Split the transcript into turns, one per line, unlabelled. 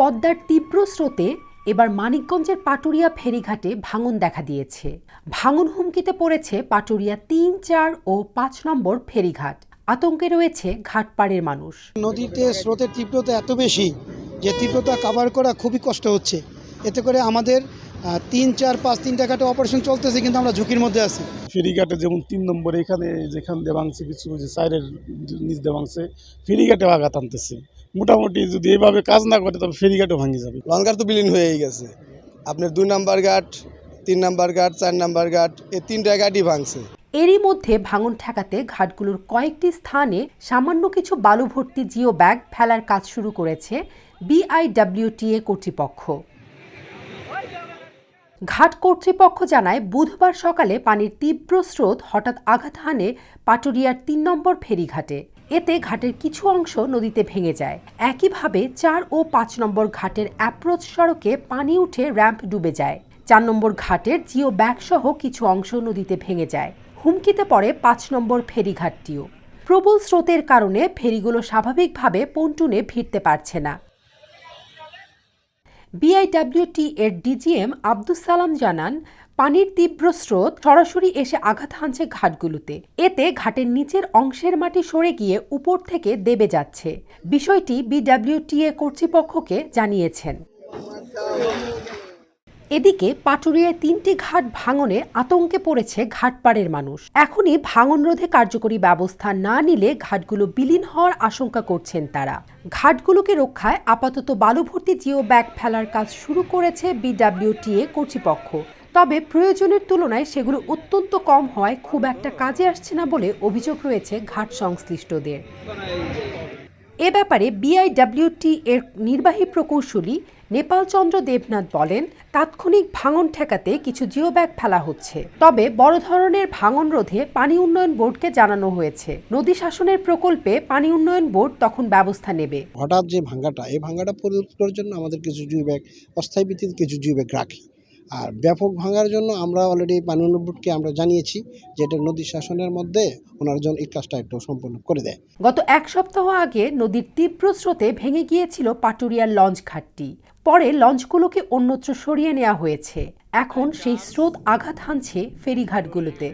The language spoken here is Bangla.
পদ্মার তীব্র স্রোতে এবার মানিকগঞ্জের পাটুরিয়া ফেরিঘাটে ভাঙন দেখা দিয়েছে। ভাঙন হুমকিতে পড়েছে পাটুরিয়া তিন চার ও পাঁচ নম্বর ফেরিঘাট। আতঙ্কে রয়েছে ঘাটপাড়ের মানুষ।
নদীতে স্রোতের তীব্রতা এত বেশি যে তীব্রতা কাভার করা খুবই কষ্ট হচ্ছে। এতে করে আমাদের তিন চার পাঁচ তিনটা ঘাটে অপারেশন চলতেছে কিন্তু আমরা ঝুঁকির মধ্যে আছি।
ফেরিঘাটে যেমন তিন নম্বর এখানে যেখান দিয়ে ভাঙছে কিছু যে সাইডের নিচ দিয়ে ভাঙছে ফেরিঘাটেও আঘাত আনতেছে। মোটামুটি যদি এভাবে কাজ না করে তবে ফেরিঘাটও ভাঙে যাবে।
লঙ্কার তো বিলীন হয়েই গেছে। আপনার দুই নাম্বার ঘাট তিন নাম্বার ঘাট চার নাম্বার ঘাট এই তিনটা ঘাটই ভাঙছে।
এরই মধ্যে ভাঙন ঠেকাতে ঘাটগুলোর কয়েকটি স্থানে সামান্য কিছু বালু ভর্তি জিও ব্যাগ ফেলার কাজ শুরু করেছে বিআইডব্লিউটিএ কর্তৃপক্ষ। ঘাট কর্তৃপক্ষ জানায় বুধবার সকালে পানির তীব্র স্রোত হঠাৎ আঘাত হানে পাটুরিয়ার তিন নম্বর ফেরিঘাটে। এতে ঘাটের কিছু অংশ নদীতে ভেঙে যায়। একইভাবে চার ও পাঁচ নম্বর ঘাটের অ্যাপ্রোচ সড়কে পানি উঠে র্যাম্প ডুবে যায়। চার নম্বর ঘাটের জিও ব্যাগ সহ কিছু অংশ নদীতে ভেঙে যায়। হুমকিতে পড়ে পাঁচ নম্বর ফেরিঘাটটিও। প্রবল স্রোতের কারণে ফেরিগুলো স্বাভাবিকভাবে পন্টুনে ভিড়তে পারছে না। বিআইডব্লিউটি এর ডিজিএম আব্দুস সালাম জানান পানির তীব্র স্রোত সরাসরি এসে আঘাত হানছে ঘাটগুলোতে। এতে ঘাটের নিচের অংশের মাটি সরে গিয়ে উপর থেকে দেবে যাচ্ছে। বিষয়টি বিডাব্লিউটিএ কর্তৃপক্ষকে জানিয়েছেন। এদিকে পাটুরিয়ায় তিনটি ঘাট ভাঙনে আতঙ্কে পড়েছে ঘাটপাড়ের মানুষ। এখনই ভাঙন রোধে কার্যকরী ব্যবস্থা না নিলে ঘাটগুলো বিলীন হওয়ার আশঙ্কা করছেন তারা। ঘাটগুলোকে রক্ষায় আপাতত বালুভর্তি জিও ব্যাগ ফেলার কাজ শুরু করেছে বিডাব্লিউটিএ কর্তৃপক্ষ। তবে প্রয়োজনের তুলনায় সেগুলো অত্যন্ত কম হওয়ায় খুব একটা কাজে আসছে না বলে অভিযোগ রয়েছে ঘাট সংশ্লিষ্টদের। এ ব্যাপারে বিআইডব্লিউটি এর নির্বাহী প্রকৌশলী নেপাল চন্দ্র দেবনাথ বলেন, তাৎক্ষণিক ভাঙন ঠেকাতে কিছু জিও ব্যাগ ফেলা হচ্ছে। তবে বড় ধরনের ভাঙন রোধে পানি উন্নয়ন বোর্ডকে জানানো হয়েছে। নদী শাসনের প্রকল্পে পানি উন্নয়ন বোর্ড তখন ব্যবস্থা নেবে।
হঠাৎ যে ভাঙ্গাটা এই ভাঙ্গাটা প্রতিরোধ করার জন্য আমাদের কিছু জিও ব্যাগ অস্থায়ী ভিত্তিতে কিছু জিও ব্যাগ রাখি। আর ব্যাপক ভাঙার জন্য আমরা অলরেডি উন্নয়ন বোর্ডকে আমরা জানিয়েছি যে এটা নদী শাসনের মধ্যে ওনারা যেন এই কাজটা একটু সম্পন্ন করে দেয়।
গত এক সপ্তাহ আগে নদীর তীব্র স্রোতে ভেঙে গিয়েছিল পাটুরিয়ার লঞ্চ ঘাটটি। পরে লঞ্চগুলোকে অন্যত্র সরিয়ে নেওয়া হয়েছে। এখন সেই স্রোত আঘাত হানছে ফেরিঘাটগুলোতে।